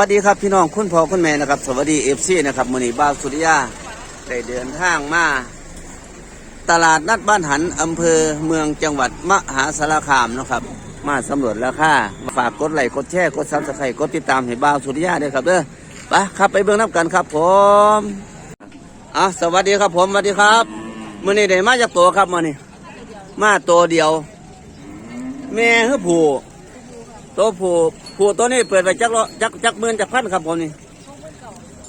สวัสดีครับพี่น้องคุณพ่อคุณแม่นะครับ สวัสดีเอฟซีนะครับมือนีบ้าสุริยาได้เดินทางมาตลาดนัดบ้านหันอำเภอเมืองจังหวัดมหาสารคามนะครับ มาสำรวจราคาฝากกดไลค์กดแชร์กดซับสไครต์กดติดตามให้บ้าสุริยาด้วยครับเด้อไปครับไปเบื้องน้ำกันครับ ผมอะสวัสดีครับผมสวัสดีครับมือนี้ได้มาจากตัวครับมือนี้มาตัวเดียว แม่ฮือผูตัวผู ผูตัวนี้เปิดไปจักร้อจักจักหมื่นจักพันครับผมนี่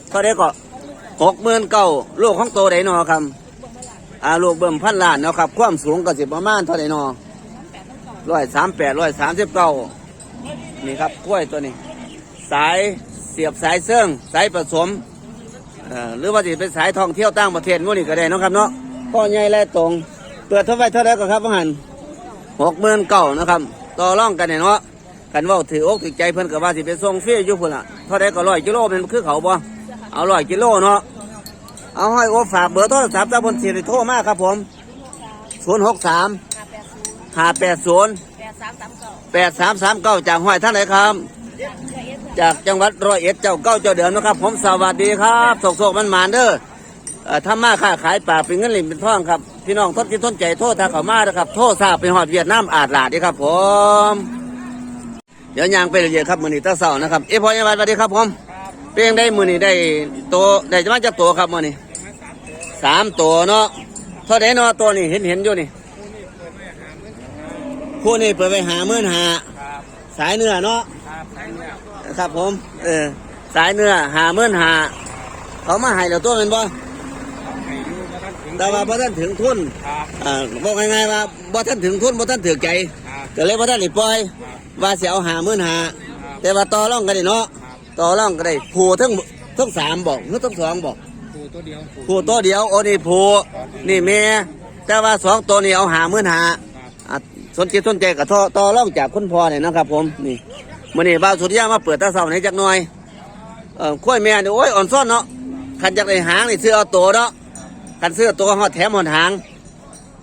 เท่าได้ก็หกหมื่นเก้าลูกของโตไดนอครับอ่าลูกเบิ่มพันล้านเนาะครับ ความสูงก็สิประมาณเท่าไดนอร้อยสามแปดร้อยสามสิบเก้านี่ครับกล้วยตัวนี้ สายเสียบสายเสื่องสายผสมหรือว่าจะเป็นสายท่องเที่ยวต่างประเทศพวกนี้ก็ได้เนาะครับเนาะพ่อใหญ่และตรง เปิดเท่าไหรเท่าไรก็ครับพ่อหันหกหมื่นเก่านะครับ ต่อร่องกันเนี่ยเนาะ กันว่าถืออกถือใจเพิ่นกับว่าสิไปส่งฟรีอยู่พุ่นละเท่าไดก็ร้อยกิโลเป็นคือเขาบ่เอาร้อยกิโลเนาะเอาให้โอฝากเบอร์โทรศัพท์ตาบนสิริโทรมาครับผมศูนย์หกสามห้าแปดศูนย์แปดสามสามเก้าแปดสามสามเก้าจากห้อยท่านไหนครับจากจังหวัดร้อยเอ็ดเจ้าเก้าเจ้าเดิมนนะครับ ผมสวัสดีครับโศกโศกมันมานเด้อเอ่อทำมาค้าขายป่าเป็นเงินหลิมเป็นทองครับ พี่น้องทดกินทนใจโทษทาเขามานะครับ โทษทราบไปหอดเวียดนามอาจหลาดดีครับผม ดี๋ยวยางไปเรื่อยๆครับมือนี้ตาเสานะครับเอ้ยพอยาบาลสวัสดีครับผมเพียงได้มือนี้ได้โตได้จะมาจากโตครับมือนี้สามตัวเนาะเท่าไดเนาะตัวนี้เห็นเห็นอยู่นี่คู่นี้เปิดไปหาเมื่อนหาสายเนื้อเนาะครับผม เออสายเนื้อหาเมื่อนหาเขามาให้เราตัวเป็นบ่แต่ว่าพอท่านถึงทุนอ่าบอกง่ายๆว่าบ่ท่านถึงทุนบ่ท่านถือใจก็เลยบ่ท่านได้ปล่อย ว่าสิเอาหาเมื่อนหาแต่ว่าต่อร่องกันได้เนาะต่อร่องก็ได้ผูทั้งทั้งสามบอกหรือทั้งสองบอกปูตัวเดียวปูผูตัวเดียวโอ้นี่ผูนี่แม่แต่ว่าสองตัวนี้เอาหาเมื่อนหาอะสนใจสนใจกับต่อต่อร่องจากคุณพ่อเนี่ยนะครับ ผมนี่มื่อนี้บ่าวสุริยามาเปิดตาเสาให้จักหน่อยเออข้อยแม่นี่โอ้ยอ่อนซ่อนเนาะขันจากได้หางนี่ซื้อเอาตัวเนาะขันซื้อเอาตัวหอดแถมหอดหาง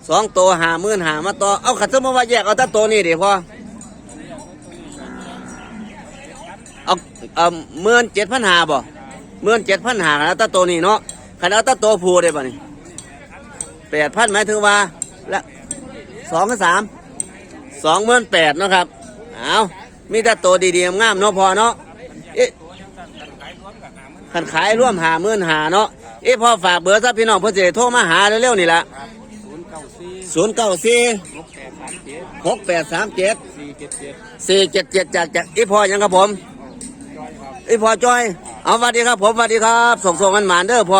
สองตัวหามื่นหามาต่อเอาขันสมมติว่าแยกเอาแตาตัวนี่เดี๋ยวพอ เอาเอเมื่นเจ็ดพันหาบ่เมื่นเจ็ดพันหาแล้วตาตัวนี่เนาะขันเอาแตาตัวผูได้บ่ะนี่แปดพันหมายถึงว่าละสองกับสามสองหมื่นแปดเนาะครับเอามีแต่ตัวดีๆงามเนาะพอเนาะเอ๊ะขันขายร่วมหาหมื่นหาเนาะเอ๊ะพอฝากเบอร์ซะพี่น้องเพื่อจะโทรมาหาเร็วๆนี่ละศูนย์เก้าสี่หกแปดสามเจ็ดสี่เจ็ดเจ็ดสี่เจ็ดเจ็ดจากจากอีพอยังครับผม อีพอจอย เอาสวัสดีครับ ผมสวัสดีครับ ส่งส่งกันหมานเด้อพอ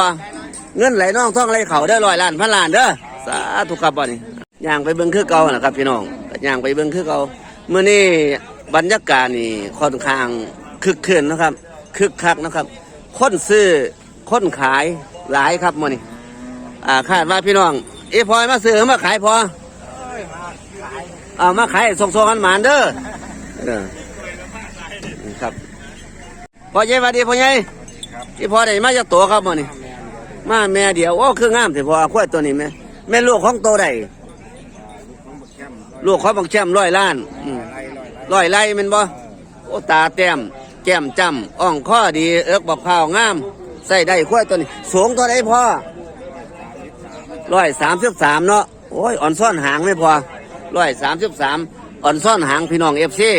เงินไหลน้องท่องไหลเข่าได้อร้อยล้านพันล้านเด้อสาธุครับบ่นี่ย่างไปเบิ่งคือเก่านะครับ พี่น้องย่างไปเบิ่งคือเก่าเมื่อนี้บรรยากาศนี่ค่อนข้างคึกคืนนะครับ คึกคักนะครับ คนซื้อคนขายหลายครับมื่อนี้อ่าคาดว่าพี่น้องอีพอยมาซื้อมาขายพอเอามาขายส่งส่งกันหมานเด้อ พ่อเย่สวัสดีพ่อใหญ่อีพอได้มาจากตัวครับมื่อนี้มาแม่เดียวโอ้คืองามแต่พอควายตัวนี้แม่แม่ลูกของโตได้ลูกเขาบังแชมร้อยล้านร้อยไร่มันบ่โอ้ตาแต้มแก้มจำอ่องข้อดีเอิกบักพร้าวงาม ใส่ได้ควายตัวนี้สูงตัวไหนพ่อร้อยสามสิบสามเนาะโอ้ยอ่อนซ่อนหางไม่พอร้อยสามสิบสามอ่อนซ่อนหางพี่น้องเอฟซี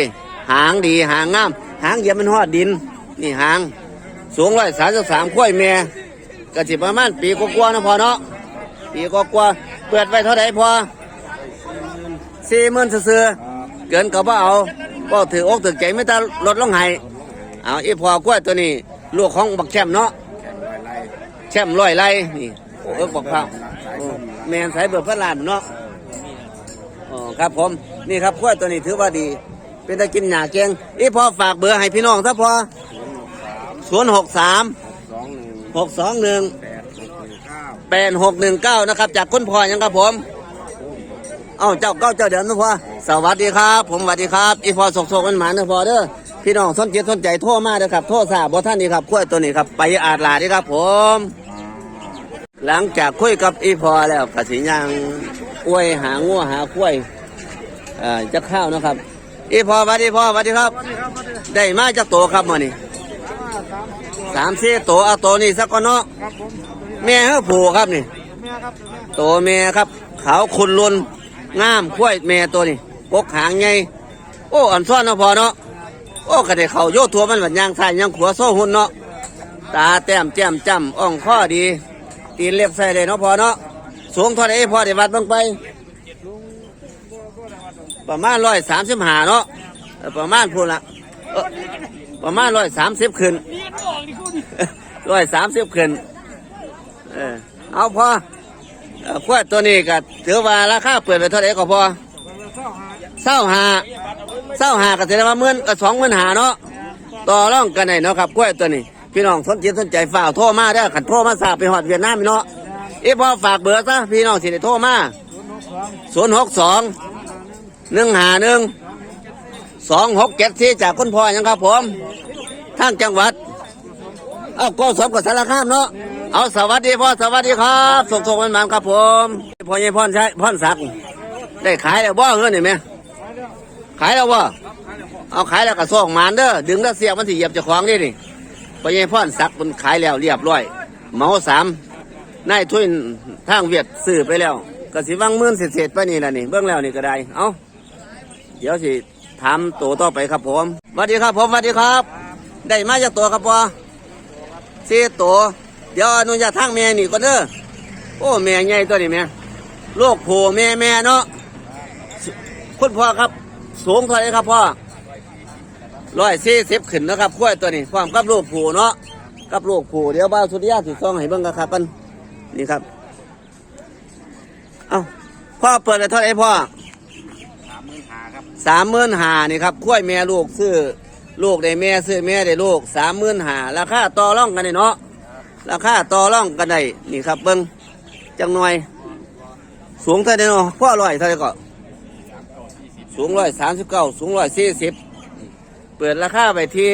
หางดีหางงาม หางเยียบมันหอดดิน นี่หาง สูงร้อยสามสิบสามควายแม่ก็สิประมาณปีกว่าๆนะพอเนาะปีกว่าๆเปิดไว้เท่าไหร่พอสี่หมื่นซื่อเกินก็บ่เอาก็ถืออกถือใจไม่ต้องลดลงให้เอาอีพอกล้วยตัวนี้ลูกของบักแชมเนาะแชมป์ร้อยไรนี่เอิกบักพร้าแมนสายเบิดพระลานเนาะอ๋อครับผมนี่ครับกล้วยตัวนี้ถือว่าดี เป็นตะกินหนาเกงอีพอฝากเบอร์ให้พี่น้องถ้าพอ ศูนย์หกสามสองหนึ่งหกสองหนึ่งแปดหกหนึ่งเก้าแปดหกหนึ่งเก้านะครับ จากคุณพ่อยังครับผม เอ้าเจ้าเก้าเจ้าเดิมนะพ่อสวัสดีครับ ผมสวัสดีครับอีพอสกสกมันหมานะพ่อเด้อพี่น้องสนใจสนใจโทรมาเด้อครับโทรทราบบ่ท่านนี่ครับกล้วยตัวนี้ครับไปอาดลาดีครับ ผม หลังจากคุยกับอีพอแล้วกสิยังกล้วยหางัวหากล้วยเอ่อจะข้าวนะครับ อีพอสวัสดีพ่อสวัสดีครับ ได้มาจากโตครับมื่อนี้ สามสี่ตัวสามสี่ตัวเอาตัวนี้สักก่อนเนาะครับผมแม่เฮาผูครับนี่ แม่ครับตัวแม่ครับ ขาวคุนลุนงามข้วยแม่ตัวนี้กกหางใหญ่โอ้อ่อนซ้อนเนาะพอเนาะโอ้กระเดเขาโยตัวมันแบบยางใส่ยางขัวโซ่หุ่นเนาะตาแต้มแจ่มจ้ำอ่องข้อดีตีนเล็บใส่เลยเนาะพอเนาะสูงเท่าไหร่พอได้วัดเบ้างไป ประมาณร้อยสามสิบห้าเนาะเออประมาณพูดละเอ้อประมาณร้อยสามสิบขึ้น ร้อยสามสิบขึ้นเออเอาพอเอ่อขวดตัวนี้ก็ถือว่าราคาเปิดไปเท่าไหร่ก็พอเศร้าหาเศร้าหาก็แสดงว่าหมื่อนก็สองหมื่นหาเนาะต่อร่องกันไหนเนาะครับขวดตัวนี้ พี่น้องสนจิตสนใจฝากโทรมาได้ขันโทรมาสาบไปหอดเวียดนามเนาะอีพอฝากเบอร์ซะพี่น้องสิได้โทรมาศูนย์หกสองหนึ่งหาหนึ่งสองหกเจ็ดสี่จากคุณพ่อยังครับผมทางจังหวัด เอาก็สมกับสารคามเนาะเอาสวัสดีพ่อสวัสดีครับส่งส่งมันมันครับผมพ่อใหญ่พ่อนใช้พ่อนสักดิ์ได้ขายแล้วบ่เงินนี่ไหมขายแล้วบ่เอาขายแล้วก็ส่งหมานเด้อดึงแล้วเสียบมันสิเหยียบเจ้าของนี่นี่พ่อใหญ่พ่อนสักดิ์มันขายแล้วเรียบร้อยเหมาสามนายทุนทางเวียดซื้อไปแล้วก็สิวังหมื่นเศษๆไปนี่แหละนี่เบื้องแล้วนี่ก็ได้เอาเดี๋ยวสิถามตัวต่อไปครับผมสวัสดีครับผมสวัสดีครับ ได้มาจากตัวครับพ่อ สี่ตัวเดี๋ยวอนุญาตทางแม่นี่ก่อนเด้อโอ้แม่ใหญ่ตัวนี้แม่ลูกโผแม่แม่เนาะคุณพ่อครับ สูงเท่าไรครับพ่อร้อยสี่สิบขึ้นนะครับขั้วตัวนี้พร้อมกับลูกโผเนาะกับลูกโผเดี๋ยวบ้าสุริยาสิซองให้เบิ่งกันครับกันนี่ครับเอ้าพ่อเปิดได้เท่าไรพ่อสามหมื่นหาครับสามหมื่นหานี่ครับขั้วแม่ลูกซื้อ ลูกได้แม่ซื้อแม่ได้ลูกสามหมื่นหาราคาต่อร่องกันได้เนาะราคาต่อร่องกันได้นี่ครับเบิ้งจังหน่อย สูงเท่าไหร่เนาะพ่อร้อยเท่าไหร่ก็สูงร้อยสามสิบเก้าสูงร้อยสี่สิบเปิดราคาไปที่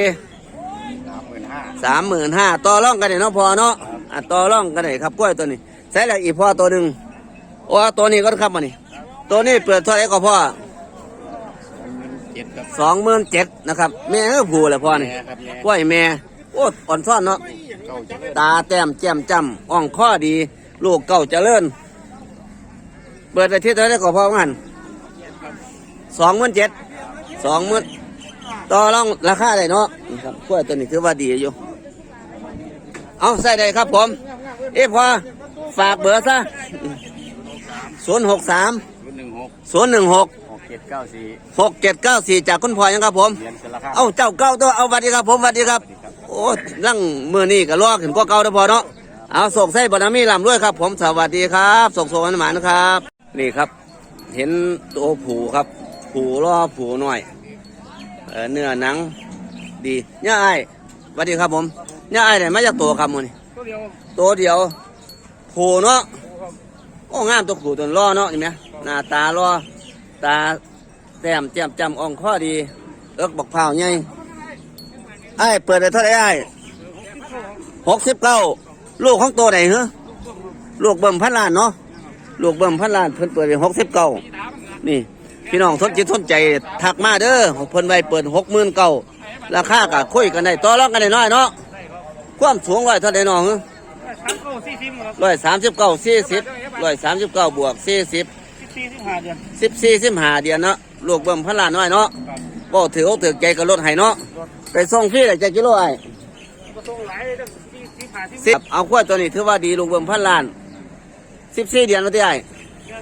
สามหมื่นห้าต่อร่องกันได้เนาะพอเนาะอะต่อร่องกันได้ครับกล้วยตัวนี้ใส่แล้วอีกพ่อตัวหนึ่งโอ้ตัวนี้ก็ครับมานี่ตัวนี้เปิดเท่าไหร่ก็พ่อ เจ็ดครับสองหมื่นเจ็ดนะครับ แม่เออผูแหละพ่อนี่แม่ครับแม่กล้วยแม่โอ้อ่อนซ่อนเนาะเก้าเจ็ดตาแต้มแจ่มจ้ำอ่องข้อดี ลูกเก่าเจริญเปิดไปที่เท่าไรก็พอกันสองหมื่นเจ็ดสองหมื่นต่อรองราคาได้เนาะนี่ครับกล้วยตัวนี้ถือว่าดีอยู่ เอาใส่ได้ครับผม เอ้พอฝากเบอร์ซะศูนย์หกสามรุ่นหนึ่งหกศูนย์หนึ่งหกหก เจ็ดเก้าสี่หกเจ็ดเก้าสี่จากคุณพ่อยังครับผม เรียนสารคาม เอาเจ้าเก้าตัวเอาสวัสดีครับผมสวัสดีครับ โอ้ลังมือนี่ก็ลอกถึงก็เก่าแล้วพอเนาะเอาส่งไส้บานามีลำด้วยครับ ผมสวัสดีครับส่งส่งมันหมานนะครับ นี่ครับ เห็นตัวผูครับผูล่อผูหน่อยเออเนื้อหนัง ดีเนี่ยไอ้ายสวัสดีครับผมเนี่ยไอ้ายได้มาจากตัวครับมือนี่ตัวเดียวตัวเดียวผูเนาะโอ้งามตัวผูตัวล่อเนาะเห็นไหมหน้าตาล่อ ตาแต้มแจ่มจำอ่องข้อดี เอิกบอกเผาวใหญ่ไอ้เปิดได้เท่าไรไอ้หกสิบเก้าลูกของตัวไหนเหรอลูกเบิ่มพันล้านเนาะลูกเบิ่มพันล้านเพิ่นเปิดไปหกสิบเก้านี่ พี่น้องสนจิตสนใจทักมาเด้อเพิ่นไว้เปิดหกหมื่นเก้าราคาก็คุยกันได้ต่อรองกันได้น้อยเนาะความสูงร้อยเท่าไรน้องเหรอสามเก้าสี่สิบครับร้อยสามสิบเก้าสี่สิบร้อยสามสิบเก้าบวกสี่สิบ สิบสี่สิบห้าเดือนสิบสี่สิบห้าเดือนเนาะลูกเบิ่มพันล้านน้อยเนาะก็ถืออกถือใจกับรถให้เนาะไปส่งฟรีได้จักกิโลไอ้ก็ต้องหลายเรื่องสี่สิบห้าสิบสิบเอาขวดตัวนี้ถือว่าดีลูกเบิ่มพันล้านสิบสี่เดือนแล้วที่ไอ้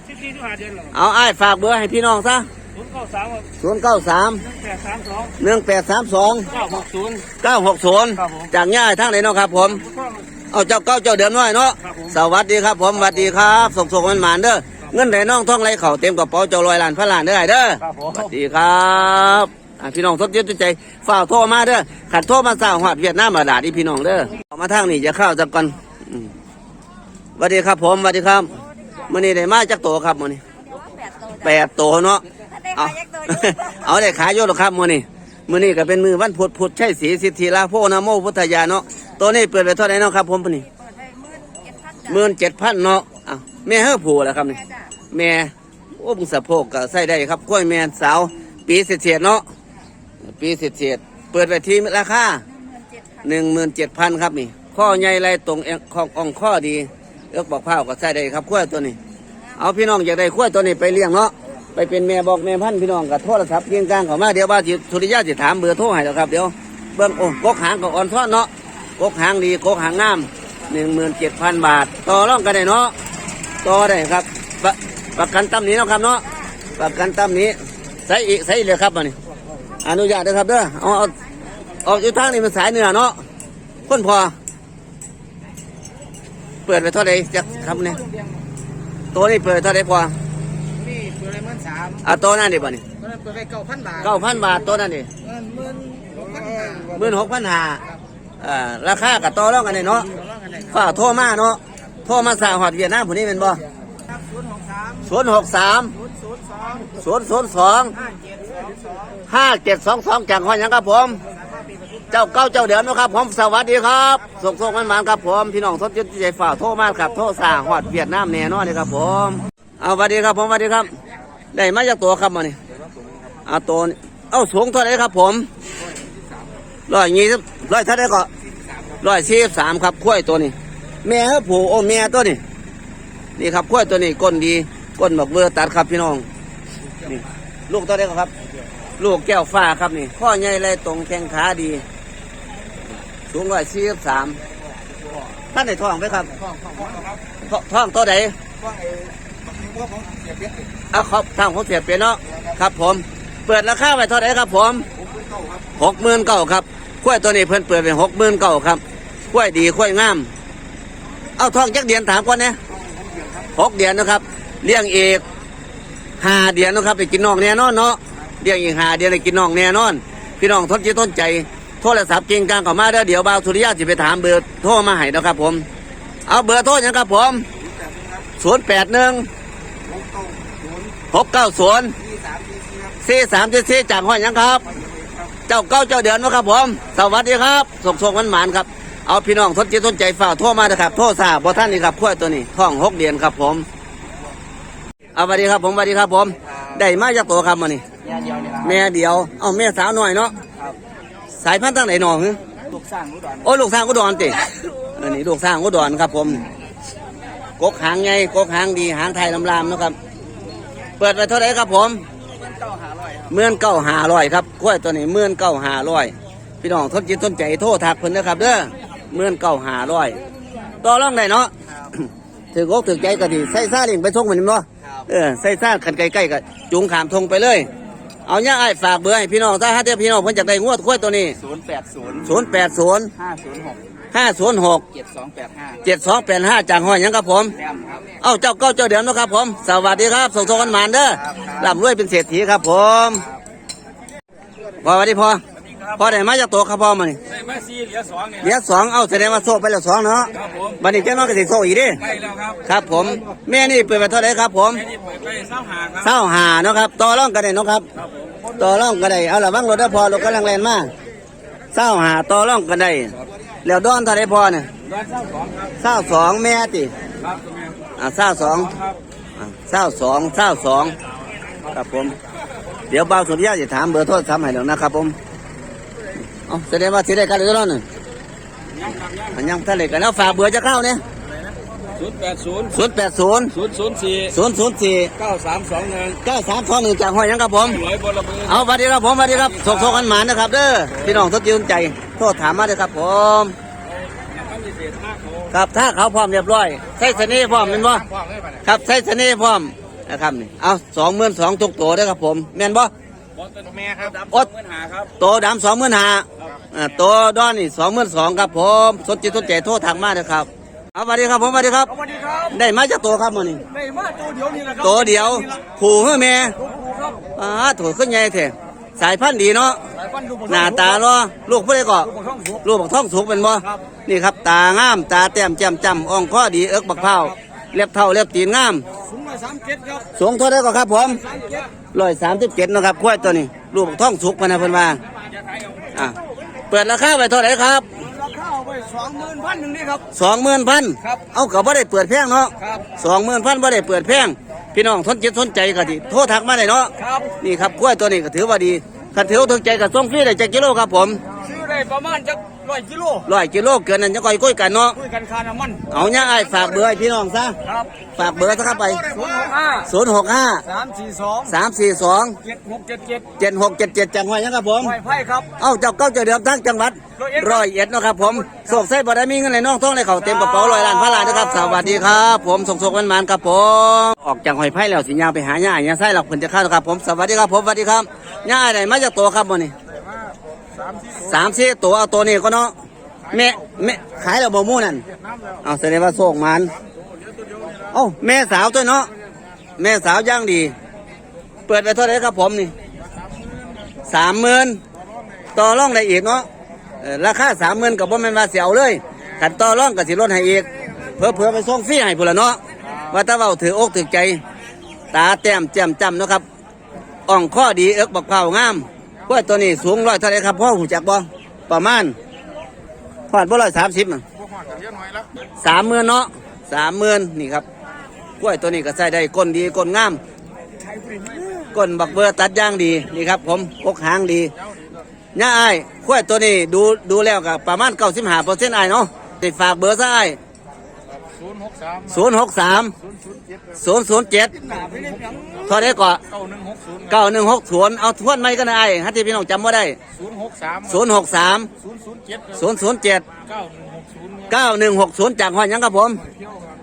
สิบสี่สิบห้าเดือนหรอเอาไอ้ฝากเบอร์ให้พี่น้องซะศูนย์เก้าสามศูนย์เก้าสามแปดสามสองหนึ่งแปดสามสองเก้าหกศูนย์เก้าหกศูนย์ครับผมจากย่ายทางไหนเนาะครับผมก็เอาเจ้าเก้าเจ้าเดิมน้อยเนาะ ครับผม สวัสดีครับผม สวัสดีครับ ส่งส่งมันหมานเด้อ เงินไหนน้องท่องไหลเข่าเต็มกระเป๋าเจ้าลอยล้านพันล้านเด้อไอ้เด้อครับผม สวัสดีครับอะพี่น้องทดเย็นใจฝ่ากโทรมาเด้อขัดโทรมาสร้างหอดเวียดนามมาด่าที่พี่น้องเด้อเอามาทางนี้จะเข้าจักก่อนอืมสวัสดีครับผมสวัสดีครับมื้อนี้ได้มาจักโตครับมื้อนี้แปดโตเนาะเอาเอาได้ขายโยนหรอครับมื้อนี้มื้อนี้ก็เป็นมือวันพุธพุธใช่สีสิทธิลาโพนาโมพุทธยาเนาะตัวนี้เปิดไปเท่าไหร่เนาะครับผมมื้อนี้หมื่นเจ็ดพันเนาะ อ้าวแม่เฮ้อผูแหละครับนี่แม่โอ้บุงสะโพกก็ใส่ได้ครับกล้วยแม่สาวปีเศษๆเนาะปีเศษๆเปิดไปที่ราคาหนึ่งหมื่นเจ็ดพันครับนี่ ข้อใหญ่ไรตรงเอ็งของอ่องข้อดีเอิกบอกเผาก็ใส่ได้ครับขั้วตัวนี้ เอาพี่น้องอยากได้ขั้วตัวนี้ไปเลี้ยงเนาะไปเป็นแม่บอกแม่พันธุ์พี่น้องกับโทรศัพท์เพียงกลางเขามาเดี๋ยวบ้าสิสุริยะจะถามเบอร์โทรให้แล้วครับเดี๋ยวเบิ้งโอ้กกหางกับอ่อนทอดเนาะกกหางดีกกหางงามหนึ่งหมื่นเจ็ดพันบาท ต่อร่องกันได้เนาะ ต่อได้ครับประประกันตั้มนี้เนาะครับเนาะประกันตั้มนี้ใส่อีกใส่อีกเลยครับมานี่อนุญาตนะครับเด้อเอาเอาออกอยู่ทางนี้มันสายเหนือเนาะคนพอ เปิดไปเท่าไหร่จะครับเนี่ยตัวนี้เปิดเท่าไหร่พอนี่ตัวละหมื่นสามอะตัวนั้นดิบ่นี่ตัวนั้นเปิดไปเก้าพันบาทเก้าพันบาทตัวนั้นดิเงินหมื่นหกพันห้าหมื่นหกพันห้าอ่าราคากับต่อรองกันเลยเนาะต่อรองกันได้ครับฝ้าโทรมาเนาะ โทรมาสาวหอดเวียดนามผู้นี้เป็นบ่ครับศูนย์หกสามศูนย์หกสามศูนย์ศูนย์สองศูนย์ศูนย์สองห้าเจ็ดสองสองห้าเจ็ดสองสองจากห้อยหยังครับผมสามารถปีประทุมเจ้าเก้าเจ้าเดิมนะครับผมสวัสดีครับส่งส่งมันมาครับผมพี่น้องทศยุทธใจฝ่าโทรมาครับโทรสาหอดเวียดนามแน่นอนเลยครับผม เอาสวัสดีครับผมสวัสดีครับ ได้มาจากตัวครับมานี่เอาตัวนี้เอาสูงเท่าไหรครับผมร้อยยี่สิบร้อยเท่าไหรก็ร้อยสี่สิบสามครับขั้วยตัวนี้ แม่ครับผูโอ้แม่ตัวนี้นี่ครับขั้วยตัวนี้ก้นดีก้นบักเบอร์ตัดครับพี่น้องนี่ลูกตัวไหนครับ ลูกแก้วฟ้าครับนี่ ข้อใหญ่เลยตรงแข้งขาดี สูงร้อยสี่สิบสามท่านได้ท้องไหมครับข้องท้องตัวไอ้บักพวกของเสียเปียกนี่เอาครับทางของเสียเปลี่ยนเนาะครับ ผม เปิดราคาไว้เท่าไหร่ครับ ผมหกหมื่นเก้าครับกล้วยตัวนี้เพิ่นเปิดเป็นหกหมื่นเก้าครับกล้วยดีกล้วยงาม เอาทองจักเดือนถามก่อนเนี่ยหกเดือนนะครับ เลี้ยงเอกห้าเดือนนะครับไปกินน่องแน่นอนเนาะเลี้ยงอีกห้าเดือนไปกินน่องแน่นอน พี่น้องทนจิตทนใจ โทรศัพท์กิงกลางเข้ามาเด้อเดี๋ยวบ่าวสุริยะจะไปถามเบอร์โทรมาให้นะครับผม เอาเบอร์โทรหยังครับผมศูนย์แปดหนึ่งผมเข้าศูนย์หกเก้าศูนย์ที่สามที่สี่ครับสี่สามสี่จากห้อยหยังครับ เจ้าเก้าเจ้าเดือนนะครับผม สวัสดีครับส่งส่งมันหมานครับ เอาพี่น้องทนจิตทนใจฝ่ากโทรมานะครับ โทรทราบพอท่านนี่ครับขั้วตัวนี้ท้องหกเดือนครับผม เอาสวัสดีครับผมสวัสดีครับผม ได้มาจากตัวครับมานี่ยาเดียวนี่ละแม่เดียว เอาแม่สาวหน่อยเนาะครับสายพันธุ์ตั้งไหนหนองฮึลูกสร้างรู้ดอนโอ้ลูกสร้างอุดรติเออนี่ลูกสร้างอุดรครับผมกกหางไงกกหางดีหางไทยลำลามเนาะครับ เปิดไปเท่าไหร่ครับผมเก้าหาร้อยครับเมื่อนเก้าหาร้อยครับกล้วยตัวนี้เมื่อนเก้าหาร้อยพี่น้องทนจิตทนใจโทษทักเพิ่นนะครับเด้อ เมื่อนเก้าหาร้อยต่อรองได้เนาะครับถือกอกถือใจก็ดีใส่ซาเลิงไปทงเหมือนบ่ครับเออใส่ซาขันไกลๆก็จุงขามทงไปเลย เอาเนี่ยไอ้ายฝากเบอร์ให้พี่น้องถ้าหาเดียวพี่น้องเพิ่นอยากได้งวดกล้วยตัวนี้ศูนย์แปดศูนย์ศูนย์แปดศูนย์ห้าศูนย์หกห้าศูนย์หกเจ็ดสองแปดห้าเจ็ดสองแปดห้าจากห้อยหยังครับผมแซมครับเอ้าเจ้าเก้าเจ้าเดิมนะครับผม สวัสดีครับส่งส่งกันหมานเด้อครับครับร่ำรวยเป็นเศรษฐีครับผมพอสวัสดีพอ พอได้มาจากตัวครับพ่อมานี่ได้มาสี่เหลือสองเนี่ยเหลือสองเอาแสดงว่าโซ่ไปแล้วสองเนาะครับผมบันนี้เจ้าน้องก็สิโซ่อีกเดิไปแล้วครับครับ ผมแม่นี่เปิดไปเท่าไหร่ครับ ผมแค่นี้เปิดไปเศร้าหาครับเศร้าหาเนาะครับต่อร่องกันได้เนาะครับครับผมต่อร่องกันได้เอาละบ้างรถได้อพอรถกำลังแรงมากเศร้าหาต่อร่องกันได้แล้วดอนเท่าไหร่พอเนี่ยร้านเศร้าสองครับเศร้าสองแม่ติครับตรงนี้อ่าเศร้าสองครับอ่าเศร้าสองเศร้าสองครับผม เดี๋ยวบ่าวสุริยะจะถามเบอร์โทรศัพท์ให้แล้วนะครับผม เอาแสดงว่าสิได้กันเลยแล้วนี่ยังครับยังอันยังทะเลกันแล้วฝากเบอร์จะเข้าเนี่ยศูนย์แปดศูนย์ศูนย์แปดศูนย์ศูนย์ศูนย์สี่ศูนย์ศูนย์สี่เก้าสามสองหนึ่งเก้าสามสองหนึ่งจากห้อยหยังครับผมร้อยบนระเบิดเอาสวัสดีครับผมสวัสดีครับส่งส่งกันหมานะครับเด้อพี่น้องทุกยืนใจโทษถามมาเลยครับผมนะครับมีเศษห้าโคครับถ้าเขาพร้อมเรียบร้อยใส่เสน่ห์พร้อมเป็นบ่พ่อเลยป่ะเนี่ยครับใส่เสน่ห์พร้อมนะครับนี่เอาสองหมื่นสองทุกตัวเด้อครับผมแม่นบ่ บอลเป็นแม่ครับดำอดเงินหาครับตัวดำสองหมื่นห้าตัวดอนนี่สองหมื่นสองครับผมสนจิตสนใจโทษทางมาเลยครับเอาสวัสดีครับผมสวัสดีครับ สวัสดีครับ ได้มาจากตัวครับมื้อนี้ในมาตัวเดียวนี่แหละครัตัวเดียวขู่เฮ้อแม่ตัวครูครับอ่าถูกขึ้นใหญ่แท้สายพันธุ์ดีเนาะสายพันธุ์ลูกหน้าตาล้อลูกผู้ใดก็ลูกของสุกลูกบักท้องสุกเป็นบ่ครับนี่ครับตางามตาแต้มแจ่มจำอ่องข้อดีเอิกบักเผาเล็บเท่าเล็บตีนงามสูงมาสามเจ็ดครับสูงเท่าไดก็ครับผมสามเจ็ด ร้อยสามสิบเจ็ดนาะครับควายตัวนี้ลูกบักท้องสุกพะนะเพิ่นว่าอะเปิดราคาไปเท่าไหร่ครับราคาเอาไปสองหมื่นพันหนึ่งนี่ครับสองหมื่นพันครับเอาก็บ่ได้เปิดแพงเนาะครับสองหมื่นพันบ่ได้เปิดแพงพี่น้องทนจิตทนใจก็สิโทรทักมาได้เนาะครับนี่ครับควายตัวนี้ก็ถือว่าดีคันถือว่าถูกใจก็ส่งฟรีได้จักกิโลครับผมซื้อได้ประมาณจัก ร้อยกิโลร้อยกิโลเกินนั่นจะก่อยกุ้ยกันเนาะคุยกันค่าน้ำมันเอาเนี่ยไอ้ายฝากเบอร์ให้พี่น้องซะครับฝากเบอร์ซะครับไปศูนย์หกห้าศูนย์หกห้าสามสี่สองสามสี่สองเจ็ดหกเจ็ดเจ็ดเจ็ดหกเจ็ดเจ็ดจังหวัดยังครับผมไหวไพ่ครับเอ้าเจ้าเก้าเจ้าเดิมทั้งจังหวัดร้อยเอ็ดร้อยเอ็ดเนาะครับผมโศกไส้บ่ได้มีเงินเลยน้องท้องเลยเขาเต็มกระเป๋าร้อยล้านพันล้านนะครับสวัสดีครับ ผมส่งโศกมันมันครับผมออกจากหอยไผ่แล้วสิยาวไปหาหญ้าหญ้าไส้หรอกเพิ่นจะเข้าครับผมสวัสดีครับผมสวัสดีครับหญ้าไหนมาจากตัวครับวันนี้ สามสี่ตัวเอาตัวนี้ก็เนาะแม่แม่ขายแล้วบ่มู่นั่นเอาแสดงว่าโศกมันเอ้าแม่สาวตัวเนาะแม่สาวย่างดี เปิดไปเท่าไหร่ครับผมนี่สามหมื่นต่อรองได้อีกเนาะเออราคาสามหมื่นกับบ่แม่นว่าเสียวเลยขันต่อรองกับสิลดให้อีกเพื่อเพื่อๆไปส่งฟรีให้พุ่นละเนาะว่าแตาเว้าถืออกถือใจ ตาแต้มแจ่มจำเนาะครับอ่องข้อดีเอิกบักเผางาม พวกตัวนี้สูงร้อยเท่าไหรครับพ่อหูจักบ่ประมาณพอดบ่ร้อยสามสิบสามหมื่นเนาะสามหมื่นนี่ครับกล้วยตัวนี้ก็ใส่ได้ก้นดีก้นงามก้นบักเบอร์ตัดย่างดีนี่ครับ ผมกกหางดีย่าไอ้ายข้วยตัวนี้ดูดูแล้วกับประมาณเก้าสิบห้าเปอร์เซ็นต์ไอ้ายเนาะติดฝากเบอร์ซะไอ้ศูนย์หกสามศูนย์หกสามศูนย์ศูนย์เจ็ดศูนย์ศูนย์ เจ็ดเท่าได้ก่อนเก้าหนึ่งหกศูนย์เก้าหนึ่งหกศูนย์เอาทวนไม่ก็ได้ไอ้ฮัตที่พี่น้องจำว่าได้ศูนย์หกสามศูนย์หกสามศูนย์ศูนย์เจ็ดศูนย์ศูนย์เจ็ดเก้าหนึ่งหกศูนย์เก้าหนึ่งหกศูนย์จากหอยหยังครับผม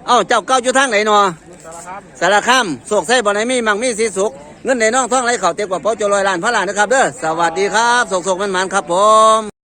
เอ้าเจ้าเก้าอยู่ทางไหนนอสารคามสารคามโศกไส้บ่ไหนมีมังมีสีสุกเงินในน้องท่องไหลเข่าเต็มกว่าเป้าโจลอยล้านพระล้านนะครับเด้อสวัสดีครับโศกโศกมันมันๆครับผม